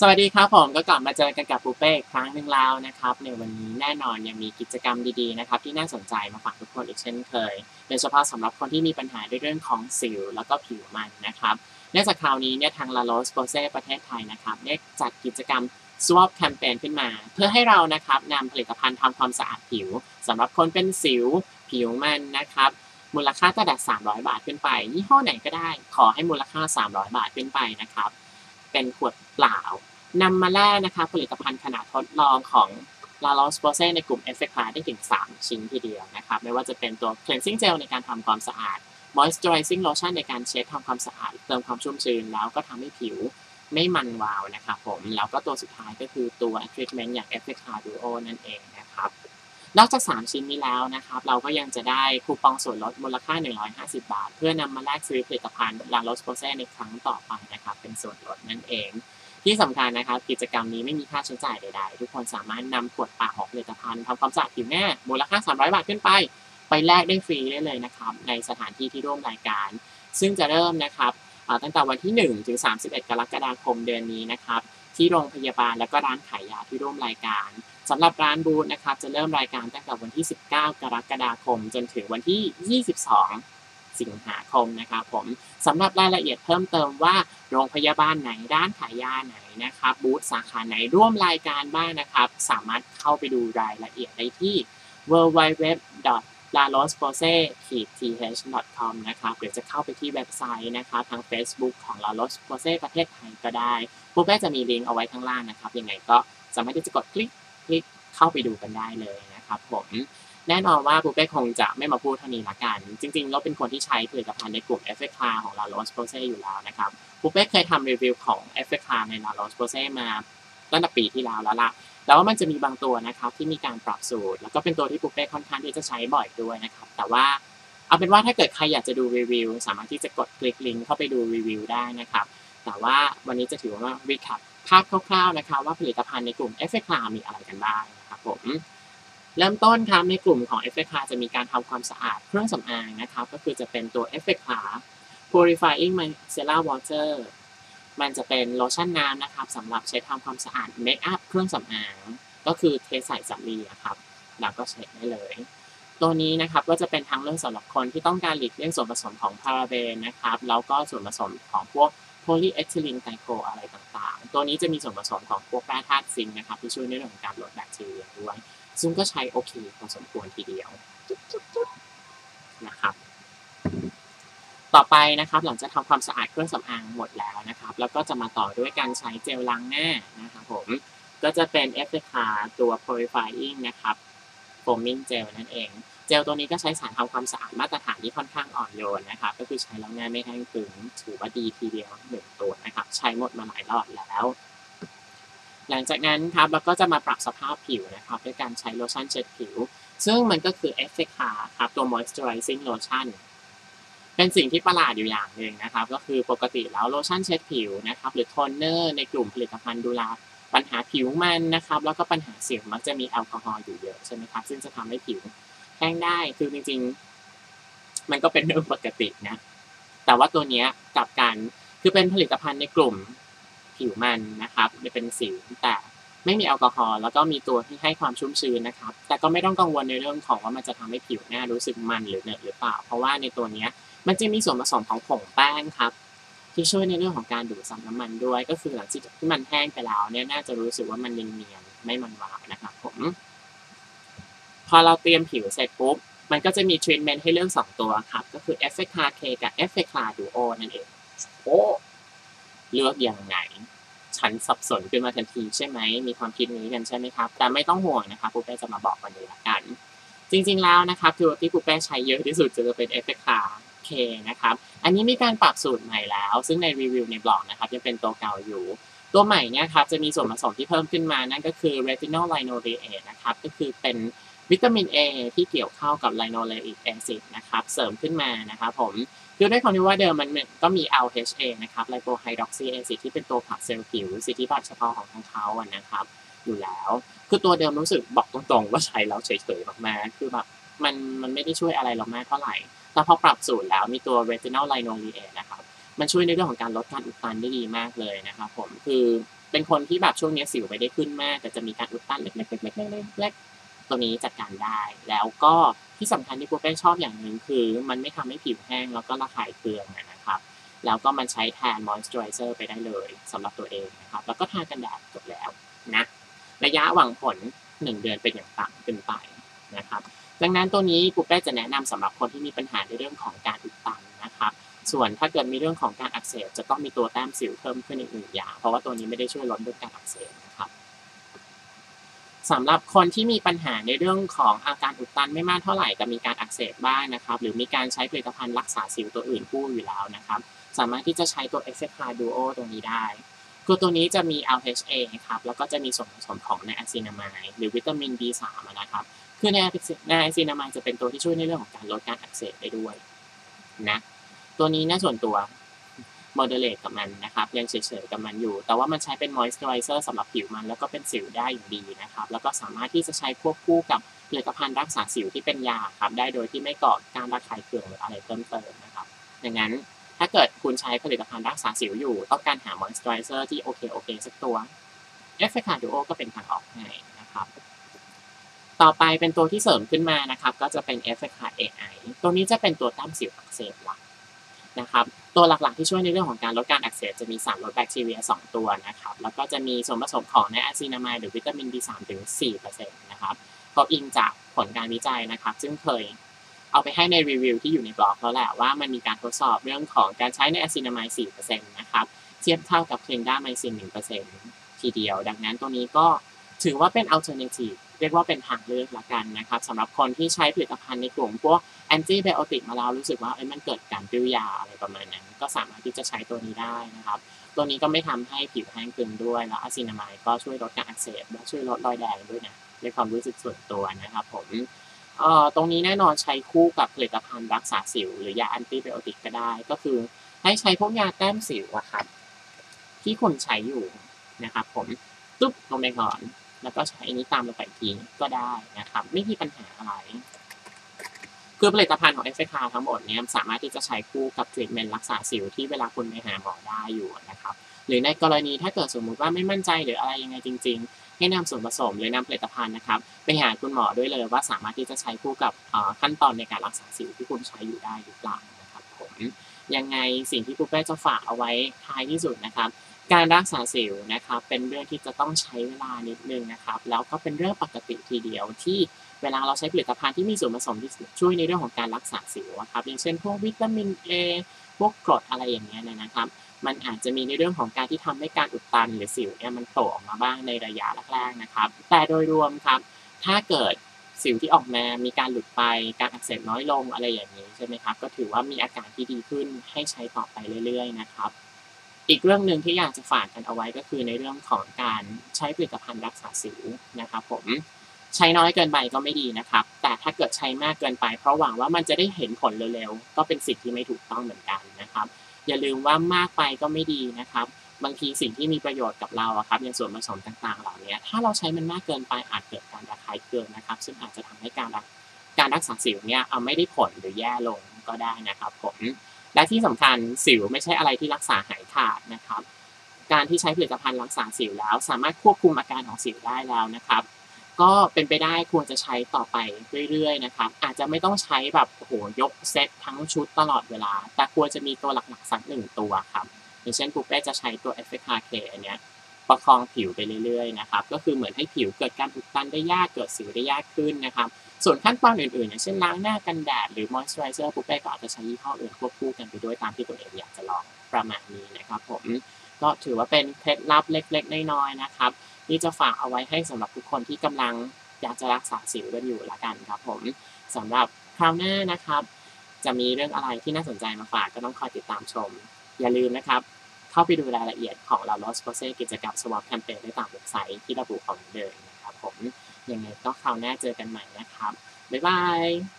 สวัสดีครับผมก็กลับมาเจอกันกับปูเป้อีกครั้งหนึ่งแล้วนะครับ ในวันนี้แน่นอนยังมีกิจกรรมดีๆนะครับที่น่าสนใจมาฝากทุกคนอีกเช่นเคยโดยเฉพาะสำหรับคนที่มีปัญหาในเรื่องของสิว แล้วก็ผิวมันนะครับเนื่องจากคราวนี้เนี่ยทาง La Rose Posay ประเทศไทยนะครับได้จัดกิจกรรม Swap c a m p a i g ขึ้นมา เพื่อให้เรานะครับนำผลิตภัณฑ์ทำความสะอาดผิวสำหรับคนเป็นสิว ผิวมันนะครับมูลค่าตั้งแต่300 บาทขึ้นไปยี่ห้อไหนก็ได้ ขอให้มูลค่า 300 บาทขึ้นไปนะครับ เป็นขวดเปล่านำมาแลกนะคะผลิตภัณฑ์ขนาดทดลองของ La r o s p o s e ในกลุ่ม e f f e c t ได้ถึง 3 ชิ้นทีเดียวนะครับไม่ว่าจะเป็นตัว cleansing gel ในการทำความสะอาด moisturizing lotion ในการเช็ดทำความสะอาด เติมความชุ่มชื้นแล้วก็ทำให้ผิวไม่มันวาวนะครับผม แล้วก็ตัวสุดท้ายก็คือตัว treatment อย่าง e f f e c t Duo นั่นเอง นอกจาก 3 ชิ้นนี้แล้วนะครับเราก็ยังจะได้คูปองส่วนลดมูลค่า 150 บาท เพื่อนำมาแลกซื้อผลิตภัณฑ์ La r o s p o s e ในครั้งต่อไปนะครับเป็นส่วนลดนั่นเอง ที่สำคัญนะครับกิจกรรมนี้ไม่มีค่าใช้จ่ายใดๆ ทุกคนสามารถนำขวดปล่าของผลิตภัณฑ์ทำความสะอาดผิวหน้ามูลค่า 300 บาทขึ้นไป ไปแลกได้ฟรีได้เลยนะครับในสถานที่ที่ร่วมรายการ ซึ่งจะเริ่มนะครับตั้งแต่วันที่ 1 ถึง 31 กรกฎาคมเดือนนี้นะครับที่โรงพยาบาลและก็ร้านขายยาที่ร่วมรายการ สำหรับร้านบูธนะครับจะเริ่มรายการตั้งแต่วันที่ 19 กรกฎาคม จนถึงวันที่ 22 สิงหาคมนะครับผมสำหรับรายละเอียดเพิ่มเติมว่าโรงพยาบาลไหนด้านขายยาไหนนะครับบูธสาขาไหนร่วมรายการบ้างนะครับ สามารถเข้าไปดูรายละเอียดได้ที่ www l a l o s p o s e t h com นะครับหรือจะเข้าไปที่เว็บไซต์นะครับทาง Facebook ของ La r o s p o s e ประเทศไทยก็ได้ผู้แม่จะมีลิงก์เอาไว้ข้างล่างนะครับยังไงก็สามารถที่จะกดคลิก คลิกเข้าไปดูกันได้เลยนะครับผมแน่นอนว่าปูเป้คงจะไม่มาพูดเท่านี้ละกัน จริงๆ เราเป็นคนที่ใช้ผลิตภัณฑ์ในกลุ่ม e f f e c t ของ La Rose Posay อยู่แล้วนะครับปูเป้เคยทำรีวิวของ e f f e c t ใน La Rose Posay มาตั้งแต่ปีที่แล้วแล้วละแล้วว่ามันจะมีบางตัวนะครับที่มีการปรับสูตร แล้วก็เป็นตัวที่ปูเป้ค่อนข้างที่จะใช้บ่อยด้วยนะครับ แต่ว่าเอาเป็นว่าถ้าเกิดใครอยากจะดูรีวิวสามารถที่จะกดคลิกลิงก์เข้าไปดูรีวิวได้นะครับ แต่ว่าวันนี้จะถือว่ารีแคป ภาพคร่าวๆนะครับว่าผลิตภัณฑ์ในกลุ่ม e f f e c t มีอะไรกันบ้างนะครับผมเริ่มต้นครับในกลุ่มของ e f f e c t จะมีการทำความสะอาดเครื่องสำอางนะครับก็คือจะเป็นตัว e f f e c t Purifying Micellar Water มันจะเป็นโลชั่นน้ำนะครับสำหรับใช้ทำความสะอาดเมคอัพเครื่องสำอางก็คือเทใส่สำลีครับแล้วก็ใช้ได้เลย ตัวนี้นะครับก็จะเป็นทางเรื่องสำหรับคนที่ต้องการหลีกเลี่ยงส่วนผสมของพาราเบนนะครับแล้วก็ส่วนผสมของพวก โพลีเอทิลีนไกลโคอะไรต่างๆ ตัวนี้จะมีส่วนผสมของพวกแร่ธาตุซิงค์นะครับที่ช่วยในเรื่องของการลดแบคทีเรียด้วย ซึ่งก็ใช้โอเคพอสมควรทีเดียวนะครับต่อไปนะครับหลังจากทำความสะอาดเครื่องสำอางหมดแล้วนะครับ แล้วก็จะมาต่อด้วยการใช้เจลล้างหน้านะครับผมก็จะเป็นเอฟเฟคาตัว purifying นะครับ foaming gel นั่นเอง เจลตัวนี้ก็ใช้สารทำความสะอาดมาตรฐานที่ค่อนข้างอ่อนโยนนะครับ ก็คือใช้แล้วหน้าไม่แห้งตึงถือว่าดีทีเดียวหนึ่งตัวนะครับ ใช้หมดมาหลายรอบแล้ว หลังจากนั้นครับเราก็จะมาปรับสภาพผิวนะครับด้วยการใช้โลชั่นเช็ดผิว ซึ่งมันก็คือเอฟเฟคาครับตัว moisturizing lotion เป็นสิ่งที่ประหลาดอยู่อย่างหนึ่งนะครับ ก็คือปกติแล้วโลชั่นเช็ดผิวนะครับ หรือโทนเนอร์ในกลุ่มผลิตภัณฑ์ดูแลปัญหาผิวมันนะครับ แล้วก็ปัญหาเสียงมักจะมีแอลกอฮอล์อยู่เยอะใช่ไหมครับ ซึ่งจะทำให้ผิว แห้งได้คือจริง ๆ มันก็เป็นเรื่องปกตินะ แต่ว่าตัวนี้กับการคือเป็นผลิตภัณฑ์ในกลุ่มผิวมันนะครับจะเป็นสิวแต่ไม่มีแอลกอฮอล์แล้วก็มีตัวที่ให้ความชุ่มชื้นนะครับ แต่ก็ไม่ต้องกังวลในเรื่องของว่ามันจะทำให้ผิวหน้ารู้สึกมันหรือเหนอะหรือเปล่า เพราะว่าในตัวนี้มันจะมีส่วนผสมของผงแป้งครับ ที่ช่วยในเรื่องของการดูดซับน้ำมันด้วย ก็คือหลังจากที่มันแห้งไปแล้วเนี่ยน่าจะรู้สึกว่ามันเนียนๆไม่มันวาวนะครับผม พอเราเตรียมผิวเสร็จปุ๊บ มันก็จะมีทรีทเมนต์ให้เลือก2 ตัวครับ ก็คือ e f f e c t K กับ e f f e c t Duo นั่นเองโอ้เลือกอย่างไหน ฉันสับสนขึ้นมาทันทีใช่ไหม มีความคิดนี้กันใช่ไหมครับ แต่ไม่ต้องห่วงนะครับปูเป้จะมาบอกวันนี้ละกัน จริงๆแล้วนะครับตัวที่ปูเป้ใช้เยอะที่สุดจะเป็นเอฟเฟคาเคนะครับ อันนี้มีการปรับสูตรใหม่แล้ว ซึ่งในรีวิวในบล็อกนะครับยังเป็นตัวเก่าอยู่ตัวใหม่เนี่ยครับจะมีส่วนผสมที่เพิ่มขึ้นมานั่นก็คือ retinol linoleate นะครับก็คือเป็น วิตามิน A ที่เกี่ยวข้ากับ linoleic acid นะครับเสริมขึ้นมานะครับผมคือด้วยความที่ว่าเดิมมันก็มี LHA นะครับ lipohydroxy acid ที่เป็นตัวผักเซลล์ผิวสิทธิบัตรเฉพาะของทางเขาอะนะครับ อยู่แล้ว คือตัวเดิมรู้สึกบอกตรงๆ ว่าใช้แล้วเฉยๆมากๆคือแบบมันมันไม่ได้ช่วยอะไรเรามากเท่าไหร่ แต่พอปรับสูตรแล้วมีตัว retinol linoleate นะครับมันช่วยในเรื่องของการลดการอุดตันได้ดีมากเลยนะครับผมคือเป็นคนที่แบบช่วงนี้สิวไม่ได้ขึ้นมาก แต่จะมีการอุดตันเล็กๆๆๆๆ ตัวนี้จัดการได้ แล้วก็ที่สำคัญที่ปูเป้ชอบอย่างหนึ่งคือ มันไม่ทำให้ผิวแห้งแล้วก็ระคายเคืองนะครับ แล้วก็มันใช้แทนมอยส์เจอไรเซอร์ไปได้เลยสำหรับตัวเองนะครับ แล้วก็ทากันแดดจบแล้วนะระยะหวังผล 1 เดือนเป็นอย่างต่ำเป็นไปนะครับ ดังนั้นตัวนี้ปูเป้จะแนะนำสำหรับคนที่มีปัญหาในเรื่องของการอุดตันนะครับ ส่วนถ้าเกิดมีเรื่องของการอักเสบจะต้องมีตัวแต้มสิวเพิ่มขึ้นอีกหนึ่งอย่างเพราะว่าตัวนี้ไม่ได้ช่วยลดเรื่องการอักเสบนะครับ สำหรับคนที่มีปัญหาในเรื่องของอาการอุดตันไม่มากเท่าไหร่แต่มีการอักเสบบ้างนะครับ หรือมีการใช้ผลิตภัณฑ์รักษาสิวตัวอื่นคู่อยู่แล้วนะครับ สามารถที่จะใช้ตัว e f f e c t a Duo ตัวนี้ได้คือตัวนี้จะมี LHA ครับ แล้วก็จะมีส่วนผสมของไนอะซินามายหรือวิตามิน B3 นะครับ คือไนอะซินามายจะเป็นตัวที่ช่วยในเรื่องของการลดการอักเสบได้ด้วยนะ ตัวนี้น่าส่วนตัว โมเดเลตกับมันนะครับยังเฉยๆกับมันอยู่ แต่ว่ามันใช้เป็นมอยส์เจอไรเซอร์สำหรับผิวมัน แล้วก็เป็นสิวได้อย่างดีนะครับ แล้วก็สามารถที่จะใช้ควบคู่กับผลิตภัณฑ์รักษาสิวที่เป็นยาครับได้โดยที่ไม่ก่อการระคายเคืองหรืออะไรเพิ่มเติมนะครับดังนั้นถ้าเกิดคุณใช้ผลิตภัณฑ์รักษาสิวอยู่ ต้องการหามอยส์เจอไรเซอร์ที่โอเคโอเคสักตัวเอฟเฟคาดูโอก็เป็นทางออกให้นะครับ ต่อไปเป็นตัวที่เสริมขึ้นมานะครับ ก็จะเป็นเอฟเฟคาเอไอตัวนี้จะเป็นตัวต้านสิวอักเสบหลักนะครับ ตัวหลักๆ ที่ช่วยในเรื่องของการลดการอักเสบจะมีสารลดแบคทีเรีย 2 ตัวนะครับ แล้วก็จะมีส่วนผสมของไนอะซินามายหรือวิตามิน B3 ถึง4%นะครับก็อิงจากผลการวิจัยนะครับ ซึ่งเคยเอาไปให้ในรีวิวที่อยู่ในบล็อกแล้วแหละว่ามันมีการทดสอบเรื่องของการใช้ไนอะซินามาย4%นะครับ เทียบเท่ากับเคลนด้าไมซิน1%ทีเดียว ดังนั้นตัวนี้ก็ถือว่าเป็นอัลเทอร์เนทีฟเรียกว่าเป็นทางเลือกละกันนะครับสำหรับคนที่ใช้ผลิตภัณฑ์ในกลุ่มพวก แอนตี้ไบโอติกมาแล้วรู้สึกว่าเอ้ยมันเกิดการปิ้วยาอะไรประมาณนั้น ก็สามารถที่จะใช้ตัวนี้ได้นะครับ ตัวนี้ก็ไม่ทำให้ผิวแห้งตึงด้วย แล้วอะซินามายก็ช่วยลดการอักเสบและช่วยลดรอยแดงด้วยนะในความรู้สึกส่วนตัวนะครับผมเอ่อตรงนี้แน่นอนใช้คู่กับผลิตภัณฑ์รักษาสิว หรือยาแอนตี้ไบโอติกก็ได้ ก็คือให้ใช้พวกยาแต้มสิวอะครับ ที่คุณใช้อยู่นะครับผมตุ๊บลงไปก่อน แล้วก็ใช้อันนี้ตามลงไปทีก็ได้นะครับ ไม่มีปัญหาอะไร คือผลิตภัณฑ์ของเอฟเฟคาทั้งหมดเนี่ยสามารถที่จะใช้คู่กับทรีทเมนต์รักษาสิวที่เวลาคุณไปหาหมอได้อยู่นะครับหรือในกรณีถ้าเกิดสมมุติว่าไม่มั่นใจหรืออะไรยังไงจริง ๆ ให้นำส่วนผสมหรือนำผลิตภัณฑ์นะครับไปหาคุณหมอด้วยเลยว่าสามารถที่จะใช้คู่กับขั้นตอนในการรักษาสิวที่คุณใช้อยู่ได้หรือเปล่านะครับผมยังไงสิ่งที่ครูเป้จะฝากเอาไว้ท้ายที่สุดนะครับการรักษาสิวนะครับเป็นเรื่องที่จะต้องใช้เวลานิดนึงนะครับแล้วก็เป็นเรื่องปกติทีเดียวที่ เวลาเราใช้ผลิตภัณฑ์ที่มีส่วนผสมที่ช่วยในเรื่องของการรักษาสิวครับอย่างเช่นพวกวิตามิน A พวกกรดอะไรอย่างเงี้ยนะครับ มันอาจจะมีในเรื่องของการที่ทำให้การอุดตันหรือสิวเนี่ยมันโผล่ออกมาบ้างในระยะแรกๆนะครับ แต่โดยรวมครับ ถ้าเกิดสิวที่ออกมามีการหลุดไป การอักเสบน้อยลงอะไรอย่างนี้ใช่ไหมครับ ก็ถือว่ามีอาการที่ดีขึ้นให้ใช้ต่อไปเรื่อย ๆ นะครับ อีกเรื่องหนึ่งที่อยากจะฝากกันเอาไว้ก็คือในเรื่องของการใช้ผลิตภัณฑ์รักษาสิวนะครับผม ใช้น้อยเกินไปก็ไม่ดีนะครับ แต่ถ้าเกิดใช้มากเกินไป เพราะหวังว่ามันจะได้เห็นผลเร็วๆ ก็เป็นสิ่งที่ไม่ถูกต้องเหมือนกันนะครับ อย่าลืมว่ามากไปก็ไม่ดีนะครับ บางทีสิ่งที่มีประโยชน์กับเราครับอย่างส่วนผสมต่างๆ เหล่านี้ถ้าเราใช้มันมากเกินไปอาจเกิดการระคายเคืองนะครับ ซึ่งอาจจะทำให้การการรักษาสิวเนี่ยเอาไม่ได้ผลหรือแย่ลงก็ได้นะครับผมและที่สำคัญสิวไม่ใช่อะไรที่รักษาหายขาดนะครับ การที่ใช้ผลิตภัณฑ์รักษาสิวแล้ว สามารถควบคุมอาการของสิวได้แล้วนะครับ ก็เป็นไปได้ควรจะใช้ต่อไปเรื่อยๆนะครับอาจจะไม่ต้องใช้แบบโหยกเซตทั้งชุดตลอดเวลา แต่ควรจะมีตัวหลักๆสักหนึ่งตัวครับอย่างเช่นปุ๊บเป้จะใช้ตัว e f f e c t K อันเนี้ยประคองผิวไปเรื่อยๆนะครับก็คือเหมือนให้ผิวเกิดการอุดตันได้ยากเกิดสิวได้ยากขึ้นนะครับส่วนขั้นตอนอื่นๆ อย่างเช่นล้างหน้ากันแดดหรือมอยส์เจอไรเซอร์ปุ๊บเป้ก็อาจจะใช้ยี่ห้ออื่นควบคู่กันไปด้วยตามที่ตัวเองอยากจะลองประมาณนี้นะครับผม ก็ถือว่าเป็นเคล็ดลับเล็กๆน้อยๆนะครับ ที่จะฝากเอาไว้ให้สำหรับทุกคนที่กำลังอยากจะรักษาสิวกันอยู่ละกันครับผมสำหรับคราวหน้านะครับ จะมีเรื่องอะไรที่น่าสนใจมาฝากก็ต้องคอยติดตามชม อย่าลืมนะครับ เข้าไปดูรายละเอียดของเราลอสโปรเซกิจกรรมสวอปแคมเปญได้ตามเว็บไซต์ที่ระบุของเดิมนะครับผมยังไงก็คราวหน้าเจอกันใหม่นะครับบ๊ายบาย